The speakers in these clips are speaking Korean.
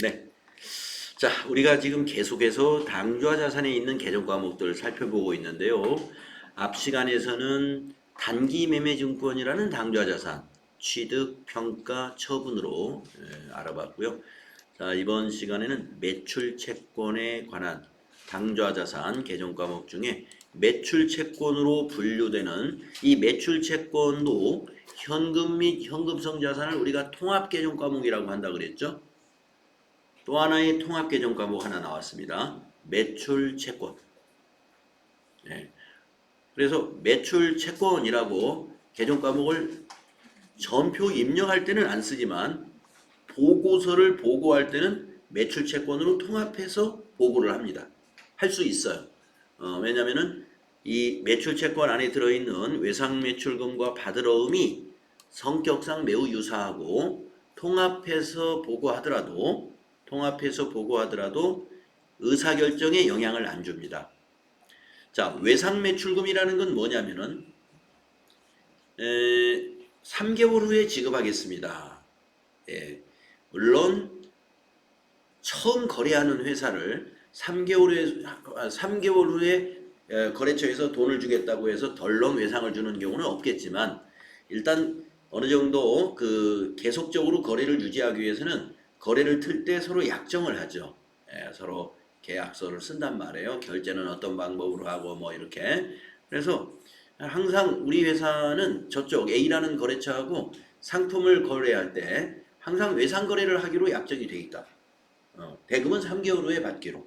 네. 자, 우리가 지금 계속해서 당좌 자산에 있는 개정 과목들을 살펴보고 있는데요. 앞 시간에서는 단기 매매 증권이라는 당좌 자산 취득, 평가, 처분으로 예, 알아봤고요. 자, 이번 시간에는 매출 채권에 관한 당좌 자산 개정 과목 중에 매출 채권으로 분류되는 이 매출 채권도 현금 및 현금성 자산을 우리가 통합 개정 과목이라고 한다 그랬죠? 또 하나의 통합 개정 과목 하나 나왔습니다. 매출 채권. 네. 그래서 매출 채권이라고 개정 과목을 전표 입력할 때는 안 쓰지만 보고서를 보고할 때는 매출 채권으로 통합해서 보고를 합니다. 할 수 있어요. 어, 왜냐면은 이 매출 채권 안에 들어있는 외상 매출금과 받으러움이 성격상 매우 유사하고 통합해서 보고하더라도 통합해서 보고하더라도 의사결정에 영향을 안 줍니다. 자, 외상 매출금이라는 건 뭐냐면은 에, 3개월 후에 지급하겠습니다. 예, 물론 처음 거래하는 회사를 3개월 후에 3개월 후에 에, 거래처에서 돈을 주겠다고 해서 덜렁 외상을 주는 경우는 없겠지만 일단 어느 정도 그 계속적으로 거래를 유지하기 위해서는 거래를 틀 때 서로 약정을 하죠. 예, 서로 계약서를 쓴단 말이에요. 결제는 어떤 방법으로 하고 뭐 이렇게. 그래서 항상 우리 회사는 저쪽 A라는 거래처하고 상품을 거래할 때 항상 외상 거래를 하기로 약정이 돼 있다. 어, 대금은 3개월 후에 받기로.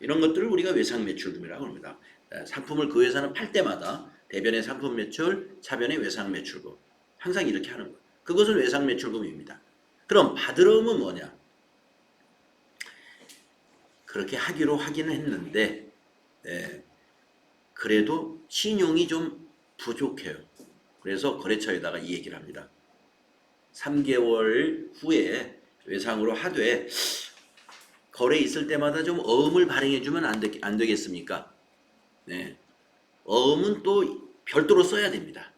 이런 것들을 우리가 외상 매출금이라고 합니다. 예, 상품을 그 회사는 팔 때마다 대변의 상품 매출, 차변의 외상 매출금. 항상 이렇게 하는 거예요. 그것은 외상 매출금입니다. 그럼 받으러움은 뭐냐? 그렇게 하기로 하기는 했는데 예, 그래도 신용이 좀 부족해요. 그래서 거래처에다가 이 얘기를 합니다. 3개월 후에 외상으로 하되 거래 있을 때마다 좀 어음을 발행해 주면 안, 되, 안 되겠습니까? 네. 어음은 또 별도로 써야 됩니다.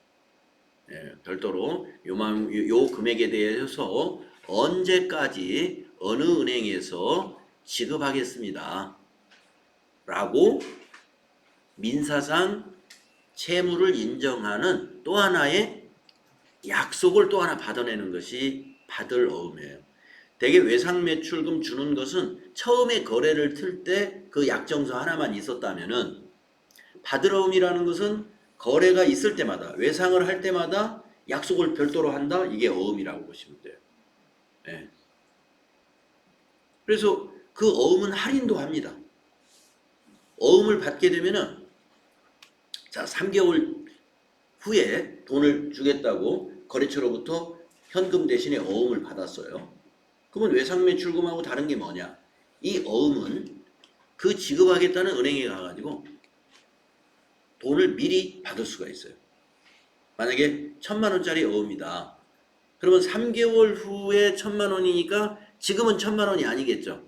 예, 별도로 요만 요, 요 금액에 대해서 언제까지 어느 은행에서 지급하겠습니다. 라고 민사상 채무를 인정하는 또 하나의 약속을 또 하나 받아내는 것이 받을 어음이에요. 대개 외상 매출금 주는 것은 처음에 거래를 틀 때 그 약정서 하나만 있었다면은 받을 어음이라는 것은 거래가 있을 때마다 외상을 할 때마다 약속을 별도로 한다. 이게 어음이라고 보시면 돼요. 예. 그래서 그 어음은 할인도 합니다. 어음을 받게 되면은 자 3개월 후에 돈을 주겠다고 거래처로부터 현금 대신에 어음을 받았어요. 그러면 외상 매출금하고 다른 게 뭐냐? 이 어음은 그 지급하겠다는 은행에 가가지고 돈을 미리 받을 수가 있어요. 만약에 천만 원짜리 어음이다. 그러면 3개월 후에 천만 원이니까 지금은 천만 원이 아니겠죠.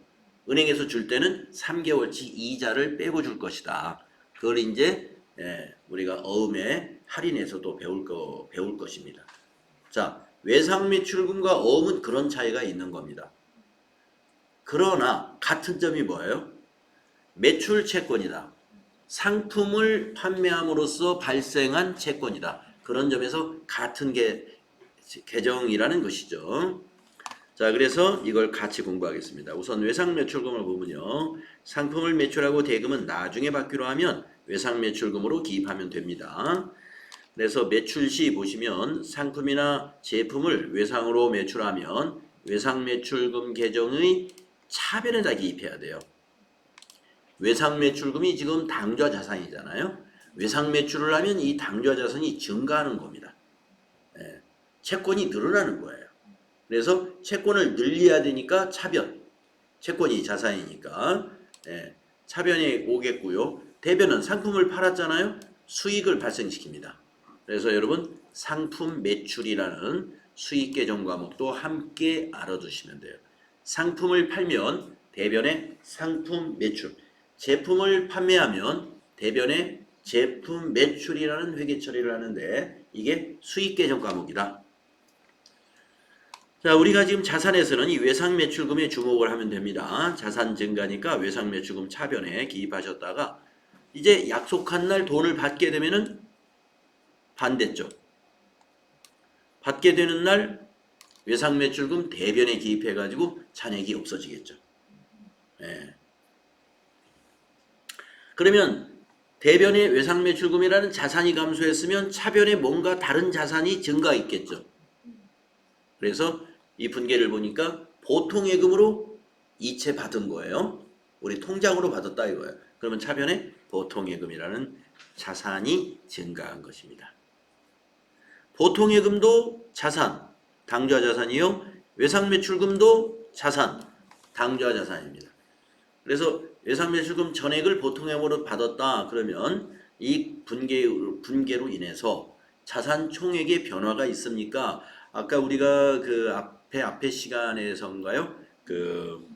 은행에서 줄 때는 3개월치 이자를 빼고 줄 것이다. 그걸 이제 예, 우리가 어음에 할인해서도 배울 거 배울 것입니다. 자, 외상 매출금과 어음은 그런 차이가 있는 겁니다. 그러나 같은 점이 뭐예요? 매출 채권이다. 상품을 판매함으로써 발생한 채권이다. 그런 점에서 같은 게 계정이라는 것이죠. 자, 그래서 이걸 같이 공부하겠습니다. 우선 외상 매출금을 보면요. 상품을 매출하고 대금은 나중에 받기로 하면 외상 매출금으로 기입하면 됩니다. 그래서 매출 시 보시면 상품이나 제품을 외상으로 매출하면 외상 매출금 계정의 차별에다 기입해야 돼요. 외상 매출금이 지금 당좌 자산이잖아요. 외상 매출을 하면 이 당좌 자산이 증가하는 겁니다. 예, 채권이 늘어나는 거예요. 그래서 채권을 늘려야 되니까 차변. 채권이 자산이니까 예, 차변이 오겠고요. 대변은 상품을 팔았잖아요. 수익을 발생시킵니다. 그래서 여러분 상품 매출이라는 수익 계정 과목도 함께 알아두시면 돼요. 상품을 팔면 대변의 상품 매출, 제품을 판매하면 대변의 제품 매출이라는 회계 처리를 하는데 이게 수익 계정 과목이다. 자, 우리가 지금 자산에서는 이 외상 매출금에 주목을 하면 됩니다. 자산 증가니까 외상 매출금 차변에 기입하셨다가 이제 약속한 날 돈을 받게 되면은 반대쪽. 받게 되는 날 외상 매출금 대변에 기입해 가지고 잔액이 없어지겠죠. 예. 그러면 대변의 외상 매출금이라는 자산이 감소했으면 차변에 뭔가 다른 자산이 증가했겠죠. 그래서 이 분계를 보니까 보통 예금으로 이체 받은 거예요. 우리 통장으로 받았다 이거예요. 그러면 차변에 보통 예금이라는 자산이 증가한 것입니다. 보통 예금도 자산, 당좌 자산이요. 외상 매출금도 자산, 당좌 자산입니다. 그래서 외상 매출금 전액을 보통 예금으로 받았다 그러면 이 분계 분계로 인해서 자산 총액의 변화가 있습니까? 아까 우리가 그 앞 에 앞에 시간에선가요? 그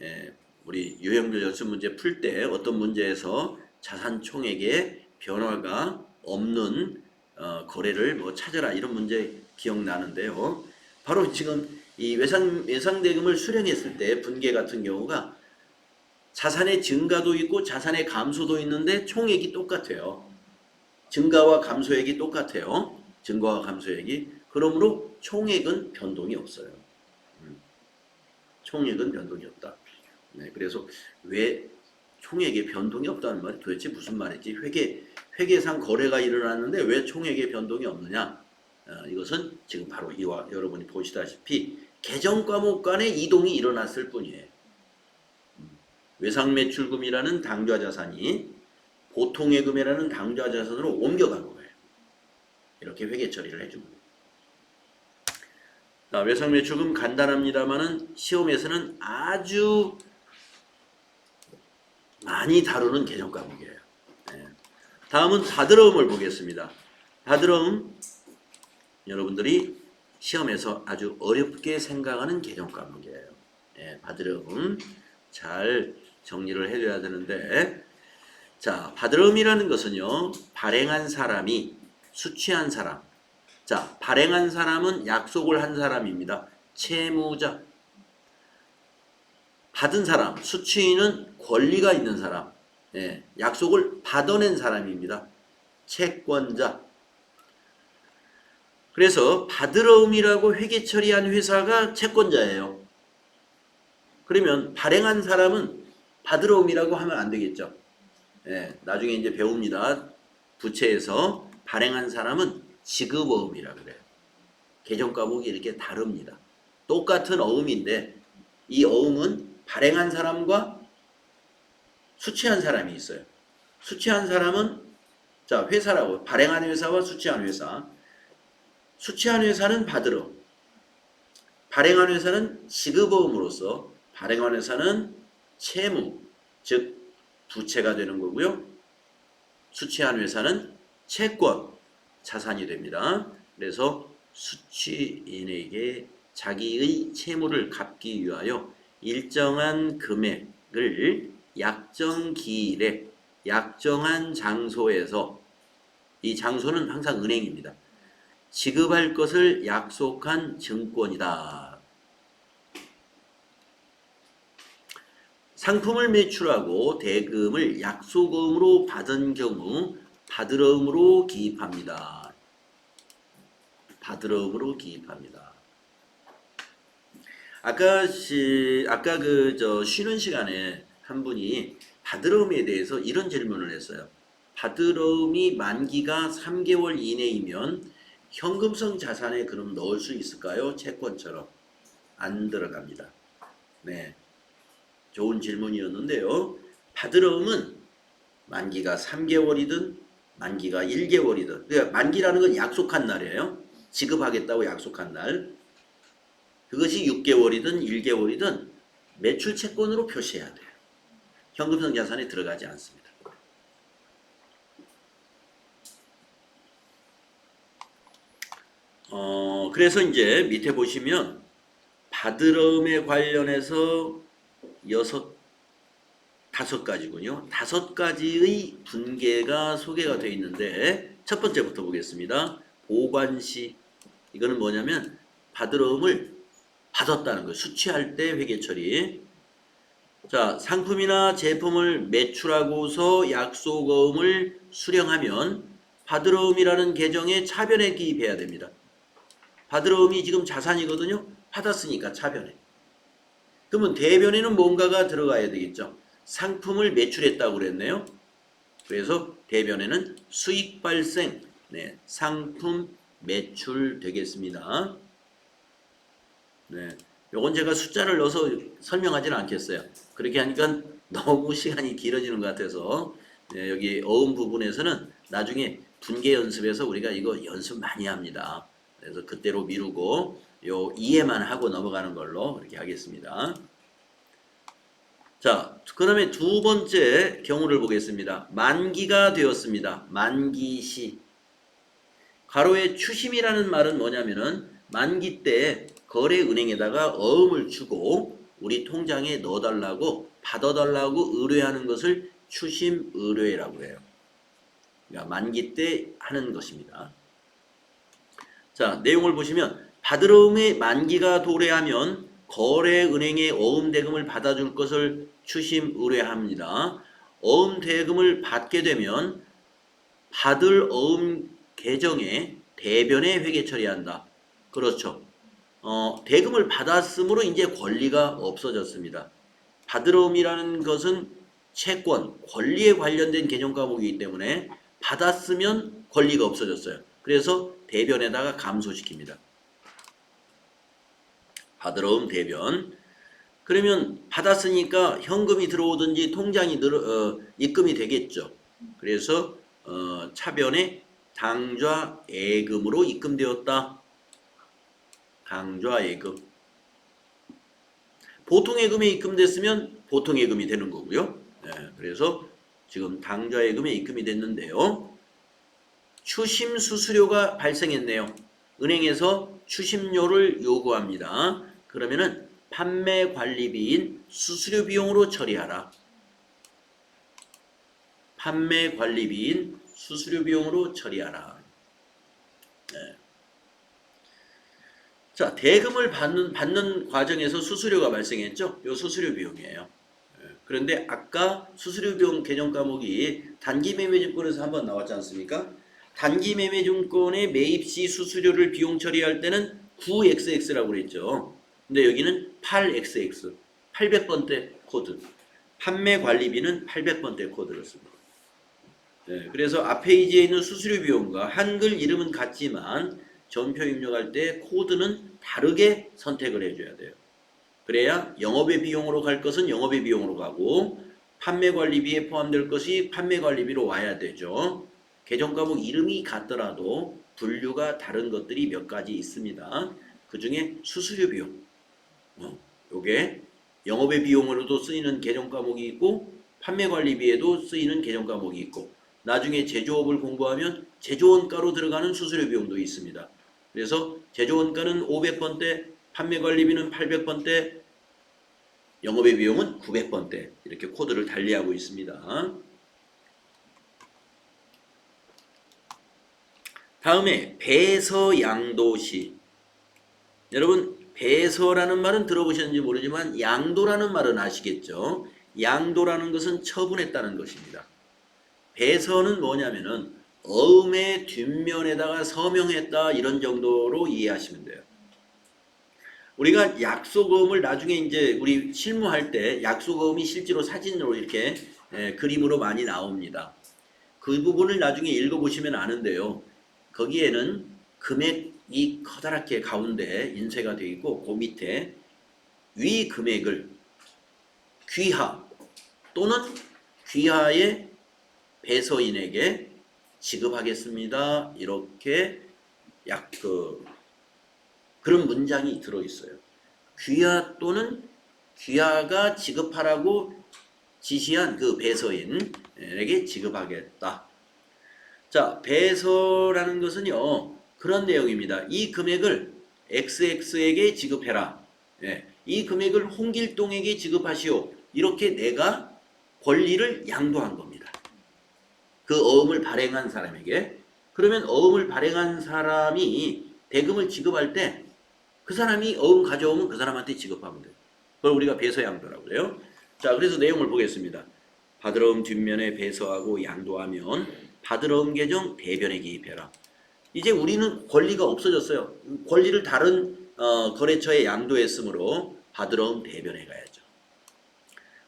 예, 우리 유형별 연습 문제 풀 때 어떤 문제에서 자산 총액의 변화가 없는 어, 거래를 뭐 찾아라 이런 문제 기억나는데요. 바로 지금 이 외상 외상 대금을 수령했을 때 분계 같은 경우가 자산의 증가도 있고 자산의 감소도 있는데 총액이 똑같아요. 증가와 감소액이 똑같아요. 증가와 감소액이 그러므로 총액은 변동이 없어요. 음. 총액은 변동이 없다. 네, 그래서 왜 총액에 변동이 없다는 말이 도대체 무슨 말이지? 회계 회계상 거래가 일어났는데 왜 총액에 변동이 없느냐? 어, 이것은 지금 바로 이와 여러분이 보시다시피 계정 과목 간의 이동이 일어났을 뿐이에요. 음. 외상 매출금이라는 당좌 자산이 보통예금이라는 당좌 자산으로 옮겨간 거예요. 이렇게 회계 처리를 해줍니다. 자, 외상 매출금 간단합니다만은 시험에서는 아주 많이 다루는 개정 과목이에요. 네. 다음은 다드러움을 보겠습니다. 다드러움 여러분들이 시험에서 아주 어렵게 생각하는 개정 과목이에요. 예, 바드러움 잘 정리를 해줘야 되는데 자 바드러움이라는 것은요 발행한 사람이 수취한 사람 자 발행한 사람은 약속을 한 사람입니다. 채무자 받은 사람 수취인은 권리가 있는 사람 예, 약속을 받아낸 사람입니다. 채권자 그래서 받으러움이라고 회계 처리한 회사가 채권자예요. 그러면 발행한 사람은 받으러움이라고 하면 안 되겠죠. 예, 나중에 이제 배웁니다. 부채에서 발행한 사람은 지급어음이라 그래요. 개정 과목이 이렇게 다릅니다. 똑같은 어음인데 이 어음은 발행한 사람과 수취한 사람이 있어요. 수취한 사람은 자 회사라고 발행한 회사와 수취한 회사. 수취한 회사는 받으러, 발행한 회사는 지급어음으로써 발행한 회사는 채무, 즉 부채가 되는 거고요. 수취한 회사는 채권, 자산이 됩니다. 그래서 수취인에게 자기의 채무를 갚기 위하여 일정한 금액을 약정 기일에 약정한 장소에서 이 장소는 항상 은행입니다. 지급할 것을 약속한 증권이다. 상품을 매출하고 대금을 약속음으로 받은 경우 받으러음으로 기입합니다. 받으러음으로 기입합니다. 아까 시, 아까 그 저 쉬는 시간에 한 분이 받으러음에 대해서 이런 질문을 했어요. 받으러음이 만기가 3개월 이내이면 현금성 자산에 그럼 넣을 수 있을까요? 채권처럼 안 들어갑니다. 네, 좋은 질문이었는데요. 받으러움은 만기가 3개월이든 만기가 1개월이든 그러니까 만기라는 건 약속한 날이에요. 지급하겠다고 약속한 날. 그것이 6개월이든 1개월이든 매출 채권으로 표시해야 돼요. 현금성 자산에 들어가지 않습니다. 어, 그래서 이제 밑에 보시면 받으러움에 관련해서 여섯 다섯 가지군요. 다섯 가지의 분계가 소개가 되어 있는데 첫 번째부터 보겠습니다. 보관시 이거는 뭐냐면 받으러움을 받았다는 거예요. 수취할 때 회계 처리. 자, 상품이나 제품을 매출하고서 약속어음을 수령하면 받으러음이라는 계정에 차변에 기입해야 됩니다. 받으러음이 지금 자산이거든요. 받았으니까 차변에. 그러면 대변에는 뭔가가 들어가야 되겠죠. 상품을 매출했다고 그랬네요. 그래서 대변에는 수익 발생, 네, 상품 매출 되겠습니다. 네, 요건 제가 숫자를 넣어서 설명하지는 않겠어요. 그렇게 하니까 너무 시간이 길어지는 것 같아서 네, 여기 어음 부분에서는 나중에 분계 연습에서 우리가 이거 연습 많이 합니다. 그래서 그때로 미루고 요 이해만 하고 넘어가는 걸로 이렇게 하겠습니다. 자, 그 다음에 두 번째 경우를 보겠습니다. 만기가 되었습니다. 만기시. 가로의 추심이라는 말은 뭐냐면은 만기 때 거래은행에다가 어음을 주고 우리 통장에 넣어달라고 받아달라고 의뢰하는 것을 추심 의뢰라고 해요. 그러니까 만기 때 하는 것입니다. 자, 내용을 보시면 받으러움의 만기가 도래하면 거래은행의 어음 대금을 받아줄 것을 추심 의뢰합니다. 어음 대금을 받게 되면 받을 어음 계정에 대변에 회계 처리한다. 그렇죠. 어, 대금을 받았으므로 이제 권리가 없어졌습니다. 받으러움이라는 것은 채권, 권리에 관련된 개정 과목이기 때문에 받았으면 권리가 없어졌어요. 그래서 대변에다가 감소시킵니다. 받으러움 대변. 그러면 받았으니까 현금이 들어오든지 통장이 늘어, 어, 입금이 되겠죠. 그래서 어, 차변에 당좌 예금으로 입금되었다. 당좌 예금. 보통 예금에 입금됐으면 보통 예금이 되는 거고요. 네, 그래서 지금 당좌 예금에 입금이 됐는데요. 추심 수수료가 발생했네요. 은행에서 추심료를 요구합니다. 그러면은 판매 관리비인 수수료 비용으로 처리하라. 판매 관리비인 수수료 비용으로 처리하라. 네. 자, 대금을 받는, 받는 과정에서 수수료가 발생했죠? 요 수수료 비용이에요. 네. 그런데 아까 수수료 비용 개정 과목이 단기 매매 증권에서 한번 나왔지 않습니까? 단기 매매 증권의 매입 시 수수료를 비용 처리할 때는 9XX라고 그랬죠. 근데 여기는 8XX, 800번대 코드. 판매 관리비는 800번대 코드를 씁니다. 네, 그래서 앞 페이지에 있는 수수료 비용과 한글 이름은 같지만 전표 입력할 때 코드는 다르게 선택을 해줘야 돼요. 그래야 영업의 비용으로 갈 것은 영업의 비용으로 가고 판매 관리비에 포함될 것이 판매 관리비로 와야 되죠. 계정 과목 이름이 같더라도 분류가 다른 것들이 몇 가지 있습니다. 그 중에 수수료 비용, 어, 요게 영업의 비용으로도 쓰이는 계정 과목이 있고 판매 관리비에도 쓰이는 계정 과목이 있고 나중에 제조업을 공부하면 제조원가로 들어가는 수수료 비용도 있습니다. 그래서 제조원가는 500번대, 판매 관리비는 800번대, 영업의 비용은 900번대 이렇게 코드를 달리하고 있습니다. 다음에 배서양도시 여러분 배서라는 말은 들어보셨는지 모르지만 양도라는 말은 아시겠죠? 양도라는 것은 처분했다는 것입니다. 배서는 뭐냐면은 어음의 뒷면에다가 서명했다 이런 정도로 이해하시면 돼요. 우리가 약속어음을 나중에 이제 우리 실무할 때 약속어음이 실제로 사진으로 이렇게 예, 그림으로 많이 나옵니다. 그 부분을 나중에 읽어보시면 아는데요. 거기에는 금액 이 커다랗게 가운데 인쇄가 되어 있고 그 밑에 위 금액을 귀하 또는 귀하의 배서인에게 지급하겠습니다. 이렇게 약 그 그런 문장이 들어 있어요. 귀하 또는 귀하가 지급하라고 지시한 그 배서인에게 지급하겠다. 자, 배서라는 것은요. 그런 내용입니다. 이 금액을 XX에게 지급해라. 예, 이 금액을 홍길동에게 지급하시오. 이렇게 내가 권리를 양도한 겁니다. 그 어음을 발행한 사람에게. 그러면 어음을 발행한 사람이 대금을 지급할 때 그 사람이 어음 가져오면 그 사람한테 지급하면 돼요. 그걸 우리가 배서 양도라고 그래요. 자, 그래서 내용을 보겠습니다. 받으러움 뒷면에 배서하고 양도하면 받으러움 계정 대변에 기입해라. 이제 우리는 권리가 없어졌어요. 권리를 다른 어, 거래처에 양도했으므로 받으러움 대변에 가야죠.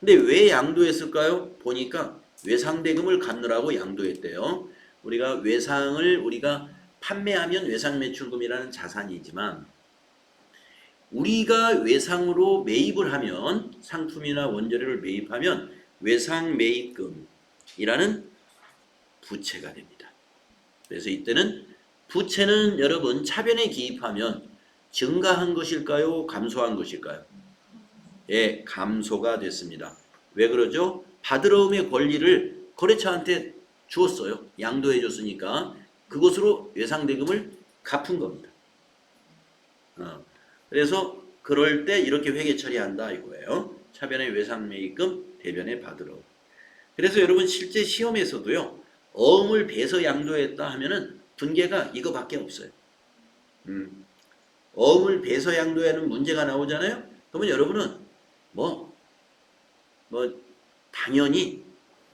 근데 왜 양도했을까요? 보니까 외상대금을 갚느라고 양도했대요. 우리가 외상을 우리가 판매하면 외상 매출금이라는 자산이지만 우리가 외상으로 매입을 하면 상품이나 원재료를 매입하면 외상 매입금이라는 부채가 됩니다. 그래서 이때는 부채는 여러분 차변에 기입하면 증가한 것일까요? 감소한 것일까요? 예, 감소가 됐습니다. 왜 그러죠? 받으러움의 권리를 거래처한테 주었어요. 양도해 줬으니까 그것으로 외상대금을 갚은 겁니다. 어, 그래서 그럴 때 이렇게 회계 처리한다 이거예요. 차변의 외상매입금, 대변의 받으러움. 그래서 여러분 실제 시험에서도요. 어음을 배서 양도했다 하면은 분계가 이거밖에 없어요. 음. 어음을 배서 양도하는 문제가 나오잖아요. 그러면 여러분은 뭐, 뭐, 당연히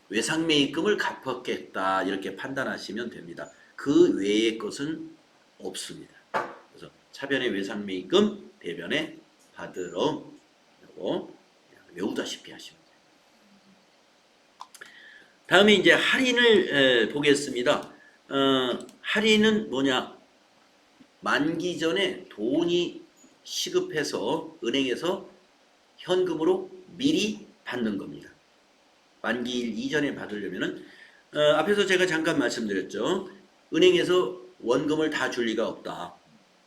외상매입금을 갚았겠다. 이렇게 판단하시면 됩니다. 그 외의 것은 없습니다. 그래서 차변의 외상매입금, 대변의 받으러 요거 외우다시피 하시면 돼요. 다음에 이제 할인을 에, 보겠습니다. 어, 할인은 뭐냐? 만기 전에 돈이 시급해서 은행에서 현금으로 미리 받는 겁니다. 만기일 이전에 받으려면은 어, 앞에서 제가 잠깐 말씀드렸죠. 은행에서 원금을 다 줄 리가 없다.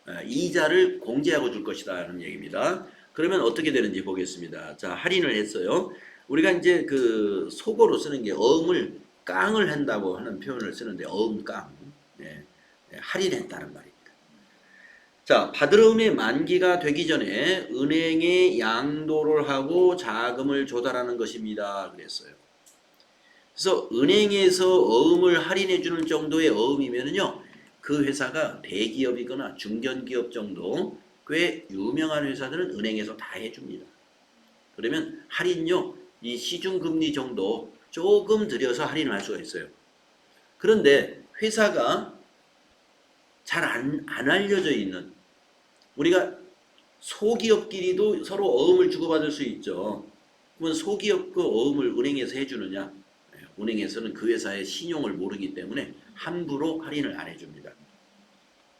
어, 이자를 공제하고 줄 것이다 라는 얘기입니다. 그러면 어떻게 되는지 보겠습니다. 자, 할인을 했어요. 우리가 이제 그 속어로 쓰는 게 어음을 깡을 한다고 하는 표현을 쓰는데 어음 깡. 네, 네, 할인했다는 말입니다. 자, 받으러움의 만기가 되기 전에 은행에 양도를 하고 자금을 조달하는 것입니다. 그랬어요. 그래서 은행에서 어음을 할인해 주는 정도의 어음이면은요. 그 회사가 대기업이거나 중견기업 정도 꽤 유명한 회사들은 은행에서 다 해줍니다. 그러면 할인요, 이 시중금리 정도 조금 들여서 할인을 할 수가 있어요. 그런데 회사가 잘안 안 알려져 있는 우리가 소기업끼리도 서로 어음을 주고받을 수 있죠. 그러면 소기업과 어음을 은행에서 해주느냐? 네, 은행에서는 그 회사의 신용을 모르기 때문에 함부로 할인을 안 해줍니다.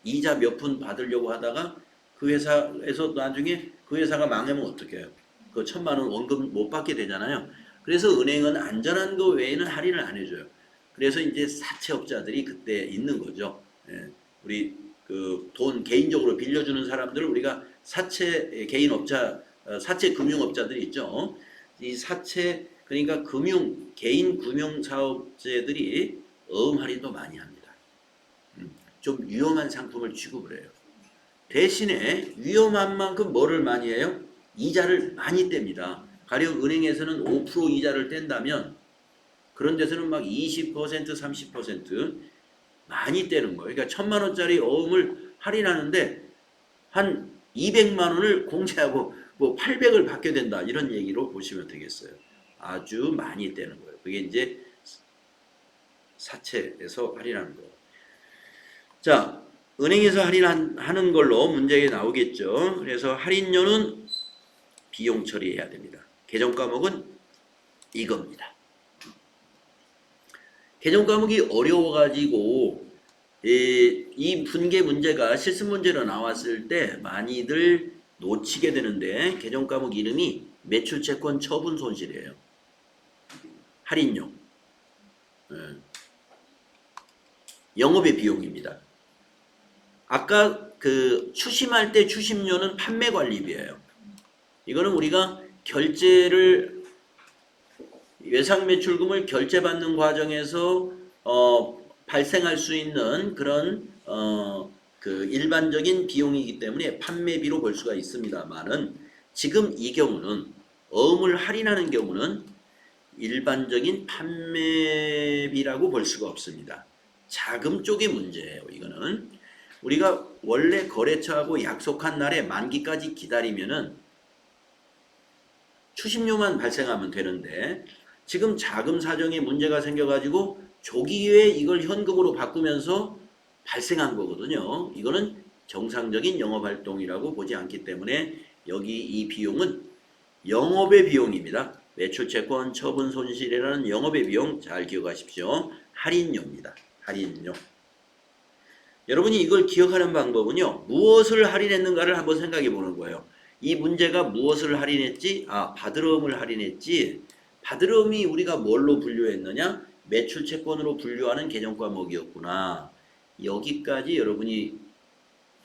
이자 몇 푼 받으려고 하다가 그 회사에서 나중에 그 회사가 망하면 어떻게 해요? 그 천만 원 원금 못 받게 되잖아요. 그래서 은행은 안전한 거 외에는 할인을 안 해줘요. 그래서 이제 사채업자들이 그때 있는 거죠. 예, 우리 그 돈 개인적으로 빌려주는 사람들을 우리가 사채 개인업자, 어, 사채 금융업자들이 있죠. 이 사채 그러니까 금융 개인 금융 사업자들이 어음 할인도 많이 합니다. 음, 좀 위험한 상품을 취급을 해요. 대신에 위험한 만큼 뭐를 많이 해요? 이자를 많이 뗍니다. 가령 은행에서는 5% 이자를 뗀다면 그런 데서는 막 20%, 30% 많이 떼는 거예요. 그러니까 천만 원짜리 어음을 할인하는데 한 200만 원을 공제하고 뭐 800을 받게 된다 이런 얘기로 보시면 되겠어요. 아주 많이 떼는 거예요. 그게 이제 사채에서 할인하는 거예요. 자, 은행에서 할인하는 걸로 문제가 나오겠죠. 그래서 할인료는 비용 처리해야 됩니다. 개정 과목은 이겁니다. 개정 과목이 어려워가지고 이 분계 문제가 실습 문제로 나왔을 때 많이들 놓치게 되는데 개정 과목 이름이 매출 채권 처분 손실이에요. 할인료. 예. 영업의 비용입니다. 아까 그 추심할 때 추심료는 판매 관리비예요. 이거는 우리가 결제를 예상 매출금을 결제받는 과정에서 어, 발생할 수 있는 그런 어, 그 일반적인 비용이기 때문에 판매비로 볼 수가 있습니다만은 지금 이 경우는 어음을 할인하는 경우는 일반적인 판매비라고 볼 수가 없습니다. 자금 쪽의 문제예요. 이거는 우리가 원래 거래처하고 약속한 날에 만기까지 기다리면은 추심료만 발생하면 되는데 지금 자금 사정에 문제가 생겨가지고 조기에 이걸 현금으로 바꾸면서 발생한 거거든요. 이거는 정상적인 영업 활동이라고 보지 않기 때문에 여기 이 비용은 영업의 비용입니다. 매출 채권 처분 손실이라는 영업의 비용 잘 기억하십시오. 할인료입니다. 할인료. 여러분이 이걸 기억하는 방법은요. 무엇을 할인했는가를 한번 생각해 보는 거예요. 이 문제가 무엇을 할인했지? 아, 바드럼을 할인했지. 바드럼이 우리가 뭘로 분류했느냐? 매출 채권으로 분류하는 계정 과목이었구나. 여기까지 여러분이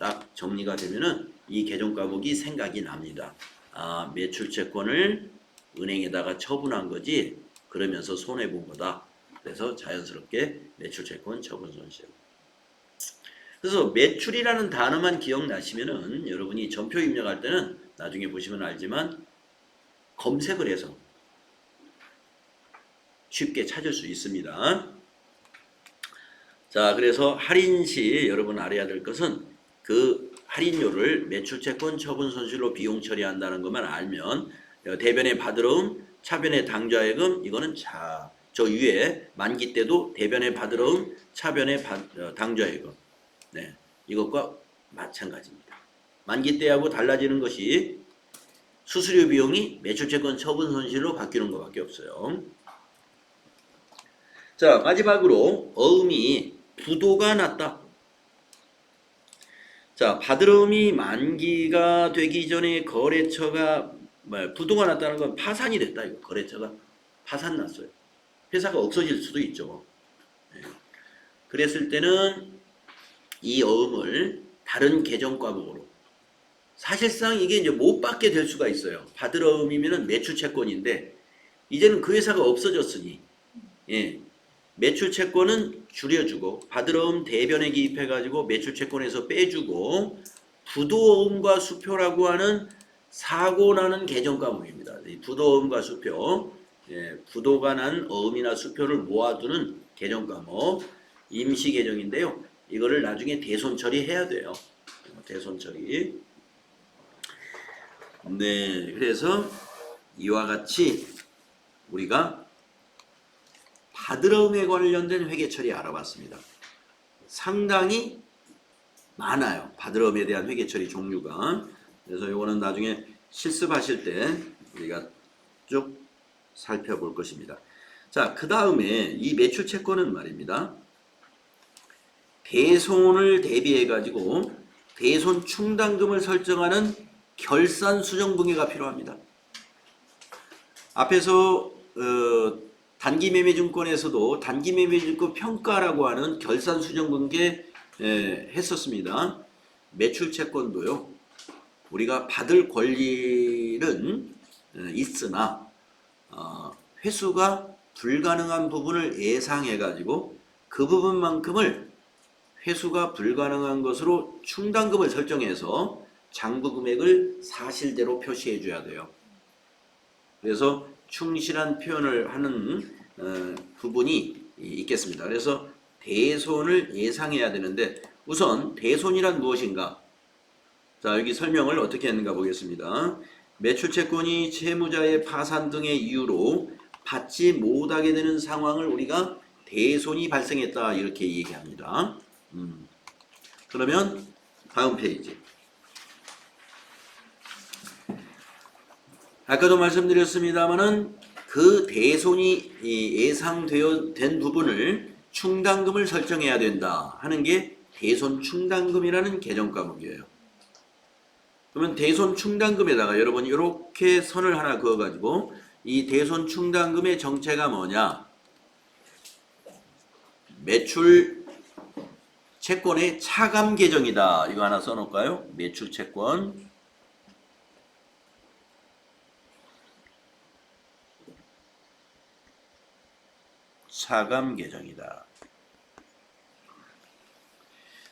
딱 정리가 되면은 이 계정 과목이 생각이 납니다. 아, 매출 채권을 은행에다가 처분한 거지. 그러면서 손해 본 거다. 그래서 자연스럽게 매출 채권 처분 손실. 그래서 매출이라는 단어만 기억나시면은 여러분이 전표 입력할 때는 나중에 보시면 알지만 검색을 해서 쉽게 찾을 수 있습니다. 자, 그래서 할인 시 여러분 알아야 될 것은 그 할인료를 매출채권 처분 손실로 비용 처리한다는 것만 알면 대변의 받으러움, 차변의 당좌예금 이거는 자, 저 위에 만기 때도 대변의 받으러움, 차변의 받- 어, 당좌예금 네, 이것과 마찬가지입니다. 만기 때하고 달라지는 것이 수수료 비용이 매출채권 처분 손실로 바뀌는 것밖에 없어요. 자 마지막으로 어음이 부도가 났다. 자 받으러움이 만기가 되기 전에 거래처가 뭐야, 부도가 났다는 건 파산이 됐다 이거 거래처가 파산 났어요. 회사가 없어질 수도 있죠. 네. 그랬을 때는 이 어음을 다른 계정 과목으로 사실상 이게 이제 못 받게 될 수가 있어요. 받을 어음이면은 매출 채권인데 이제는 그 회사가 없어졌으니 예. 매출 채권은 줄여주고 어음 대변에 기입해 가지고 매출 채권에서 빼주고 부도어음과 수표라고 하는 사고 나는 계정 과목입니다. 이 부도어음과 수표 예, 부도가 난 어음이나 수표를 모아두는 계정 과목 임시 계정인데요. 이거를 나중에 대손 처리해야 돼요. 대손 처리. 네, 그래서 이와 같이 우리가 받으러움에 관련된 회계 처리 알아봤습니다. 상당히 많아요. 받으러움에 대한 회계 처리 종류가. 그래서 이거는 나중에 실습하실 때 우리가 쭉 살펴볼 것입니다. 자, 그 다음에 이 매출 채권은 말입니다. 대손을 대비해 가지고 대손 충당금을 설정하는 결산 수정 분계가 필요합니다. 앞에서 어, 단기 매매 증권에서도 단기 매매 증권 평가라고 하는 결산 수정 분계 에, 했었습니다. 매출 채권도요. 우리가 받을 권리는 어, 있으나 어, 회수가 불가능한 부분을 예상해 가지고 그 부분만큼을 회수가 불가능한 것으로 충당금을 설정해서 장부 금액을 사실대로 표시해 줘야 돼요. 그래서 충실한 표현을 하는 어, 부분이 있겠습니다. 그래서 대손을 예상해야 되는데 우선 대손이란 무엇인가? 자 여기 설명을 어떻게 했는가 보겠습니다. 매출채권이 채무자의 파산 등의 이유로 받지 못하게 되는 상황을 우리가 대손이 발생했다 이렇게 얘기합니다. 음. 그러면 다음 페이지. 아까도 말씀드렸습니다만은 그 대손이 이 예상되어 된 부분을 충당금을 설정해야 된다 하는 게 대손 충당금이라는 계정 과목이에요. 그러면 대손 충당금에다가 여러분 이렇게 선을 하나 그어 가지고 이 대손 충당금의 정체가 뭐냐? 매출 채권의 차감 계정이다. 이거 하나 써놓을까요? 매출 채권. 차감 계정이다.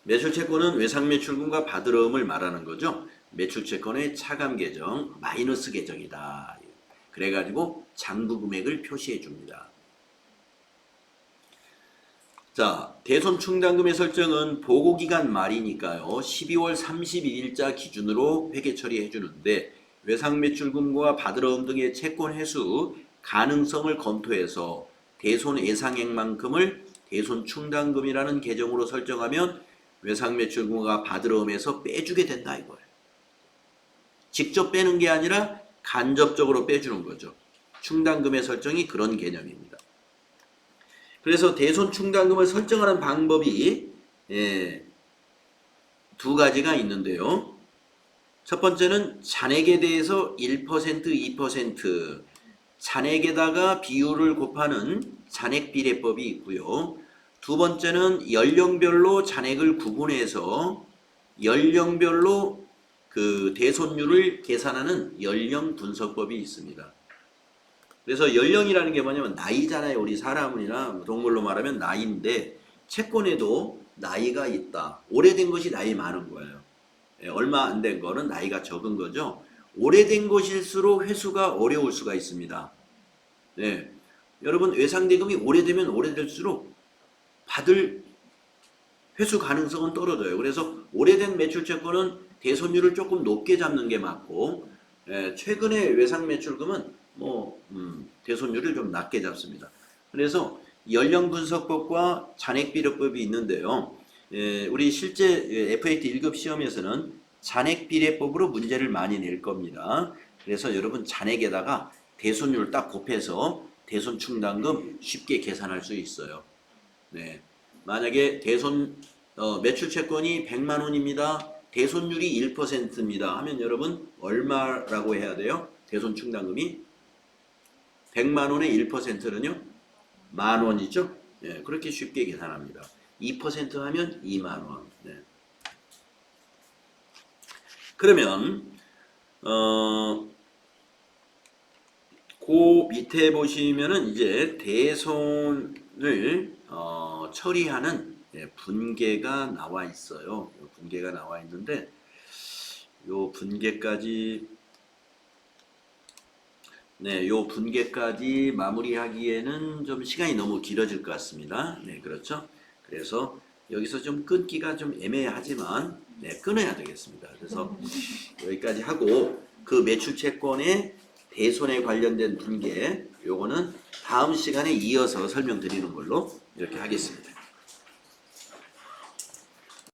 매출 채권은 외상 매출금과 받으러움을 말하는 거죠. 매출 채권의 차감 계정, 마이너스 계정이다. 그래가지고 장부 금액을 표시해 줍니다. 자, 대손 충당금의 설정은 보고기간 말이니까요. 12월 31일자 기준으로 회계 처리해 주는데 외상매출금과 바드러움 등의 채권 회수 가능성을 검토해서 대손 예상액만큼을 대손 충당금이라는 계정으로 설정하면 외상 매출금과 바드러움에서 빼주게 된다 이거예요. 직접 빼는 게 아니라 간접적으로 빼주는 거죠. 충당금의 설정이 그런 개념입니다. 그래서 대손 충당금을 설정하는 방법이 예, 두 가지가 있는데요. 첫 번째는 잔액에 대해서 1%, 2% 잔액에다가 비율을 곱하는 잔액 비례법이 있고요. 두 번째는 연령별로 잔액을 구분해서 연령별로 그 대손율을 계산하는 연령 분석법이 있습니다. 그래서 연령이라는 게 뭐냐면 나이잖아요. 우리 사람이나 동물로 말하면 나이인데 채권에도 나이가 있다. 오래된 것이 나이 많은 거예요. 예, 얼마 안 된 거는 나이가 적은 거죠. 오래된 것일수록 회수가 어려울 수가 있습니다. 네. 여러분 외상대금이 오래되면 오래될수록 받을 회수 가능성은 떨어져요. 그래서 오래된 매출 채권은 대손율을 조금 높게 잡는 게 맞고 예, 최근에 외상 매출금은 뭐 음, 대손율을 좀 낮게 잡습니다. 그래서 연령 분석법과 잔액 비례법이 있는데요. 예, 우리 실제 FAT 1급 시험에서는 잔액 비례법으로 문제를 많이 낼 겁니다. 그래서 여러분 잔액에다가 대손율 딱 곱해서 대손 충당금 쉽게 계산할 수 있어요. 네. 만약에 대손 어, 매출 채권이 100만 원입니다. 대손율이 1%입니다. 하면 여러분 얼마라고 해야 돼요? 대손 충당금이 100만 원의 1%는요? 만 원이죠? 예, 그렇게 쉽게 계산합니다. 2% 하면 2만 원. 네. 그러면 어, 그 밑에 보시면은 이제 대손을 어, 처리하는 예, 분계가 나와 있어요. 요 분계가 나와 있는데 요 분계까지 네, 요 분계까지 마무리하기에는 좀 시간이 너무 길어질 것 같습니다. 네, 그렇죠. 그래서 여기서 좀 끊기가 좀 애매하지만 네, 끊어야 되겠습니다. 그래서 여기까지 하고 그 매출 채권의 대손에 관련된 분계 요거는 다음 시간에 이어서 설명드리는 걸로 이렇게 하겠습니다.